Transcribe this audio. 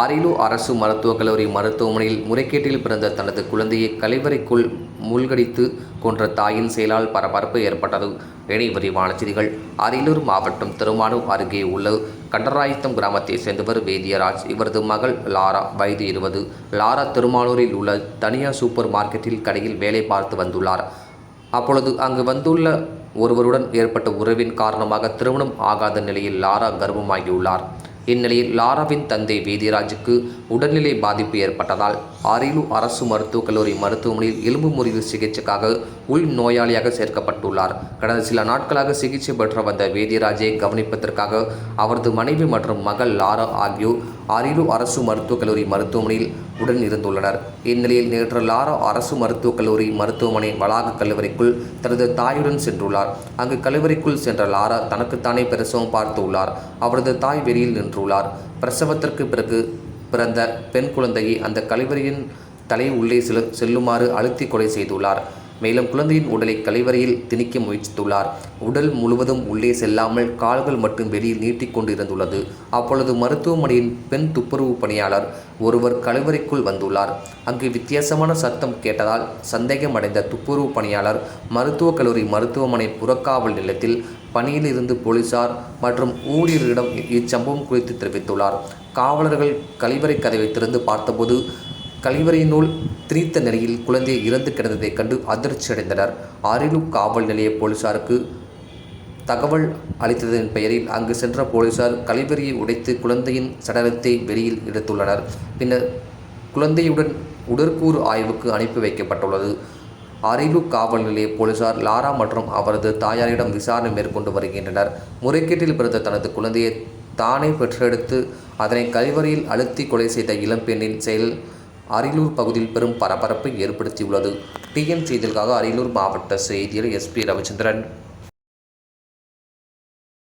அரியலூர் அரசு மருத்துவக் கல்லூரி மருத்துவமனையில் முறைகேட்டில் பிறந்த தனது குழந்தையை கழிவறைக்குள் மூழ்கடித்து கொன்ற தாயின் செயலால் பரபரப்பு ஏற்பட்டது. இணை விரிவான செய்திகள். அரியலூர் மாவட்டம் திருமானூர் அருகே உள்ள கண்டராயத்தம் கிராமத்தை சேர்ந்தவர் வேதியராஜ். இவரது மகள் லாரா வயது இருபது. லாரா திருமானூரில் உள்ள தனியார் சூப்பர் மார்க்கெட்டில் கடையில் வேலை பார்த்து வந்துள்ளார். அப்பொழுது அங்கு வந்துள்ள ஒருவருடன் ஏற்பட்ட உறவின் காரணமாக திருமணம் ஆகாத நிலையில் லாரா கர்ப்பமாகியுள்ளார். இந்நிலையில் லாராவின் தந்தை வேதிராஜுக்கு உடல்நிலை பாதிப்பு ஏற்பட்டதால் அரியலூர் அரசு மருத்துவக் கல்லூரி மருத்துவமனையில் எலும்பு முறிவு சிகிச்சைக்காக உள் நோயாளியாக சேர்க்கப்பட்டுள்ளார். கடந்த சில நாட்களாக சிகிச்சை பெற்று வந்த வேதிராஜை கவனிப்பதற்காக அவரது மனைவி மற்றும் மகள் லாரா ஆகியோர் அரியலூர் அரசு மருத்துவக் கல்லூரி மருத்துவமனையில் உடன் இருந்துள்ளனர் இந்நிலையில் நேற்று லாரா அரசு மருத்துவக் கல்லூரி மருத்துவமனை வளாக கல்லூரிக்குள் தனது தாயுடன் சென்றுள்ளார். அங்கு கல்லூரிக்குள் சென்ற லாரா தனக்குத்தானே பிரசவம் பார்த்துள்ளார் அவரது தாய் வெளியில் நின்றுள்ளார். பிரசவத்திற்கு பிறகு பிறந்த பெண் குழந்தையை அந்த கழிவறையின் தலை உள்ளே செல்லு செல்லுமாறு அழுத்தி கொலை செய்துள்ளார். மேலும் குழந்தையின் உடலை கழிவறையில் திணிக்க முயற்சித்துள்ளார். உடல் முழுவதும் உள்ளே செல்லாமல் கால்கள் மட்டும் வெளியில் நீட்டிக்கொண்டு இருந்துள்ளது அப்பொழுது மருத்துவமனையின் பெண் துப்புரவு பணியாளர் ஒருவர் கழிவறைக்குள் வந்துள்ளார். அங்கு வித்தியாசமான சத்தம் கேட்டதால் சந்தேகமடைந்த துப்புரவு பணியாளர் மருத்துவக் கல்லூரி மருத்துவமனை புறக்காவல் நிலையத்தில் பணியில் இருந்து போலீசார் மற்றும் ஊழியர்களிடம் இச்சம்பவம் குறித்து தெரிவித்துள்ளார். காவலர்கள் கழிவறை கதவை திறந்து பார்த்தபோது கழிவறையினுள் திரித்த நிலையில் குழந்தை இறந்து கிடந்ததைக் கண்டு அதிர்ச்சி அடைந்தனர் அரியலூர் காவல் நிலைய போலீசாருக்கு தகவல் அளித்ததன் பெயரில் அங்கு சென்ற போலீசார் கழிவறையை உடைத்து குழந்தையின் சடலத்தை வெளியில் எடுத்துள்ளனர். பின்னர் குழந்தையுடன் உடற்கூறு ஆய்வுக்கு அனுப்பி வைக்கப்பட்டுள்ளது. அரியலூர் காவல் நிலைய போலீசார் லாரா மற்றும் அவரது தாயாரிடம் விசாரணை மேற்கொண்டு வருகின்றனர். முறைகேட்டில் பிறந்த தனது குழந்தையை தானே பெற்றெடுத்து அதனை கழிவறையில் அழுத்தி கொலை செய்த இளம்பெண்ணின் செயல் அரியலூர் பகுதியில் பெரும் பரபரப்பை ஏற்படுத்தியுள்ளது. டிஎன் செய்திகளுக்காக அரியலூர் மாவட்ட செய்தியர் எஸ்பி ரவிச்சந்திரன்.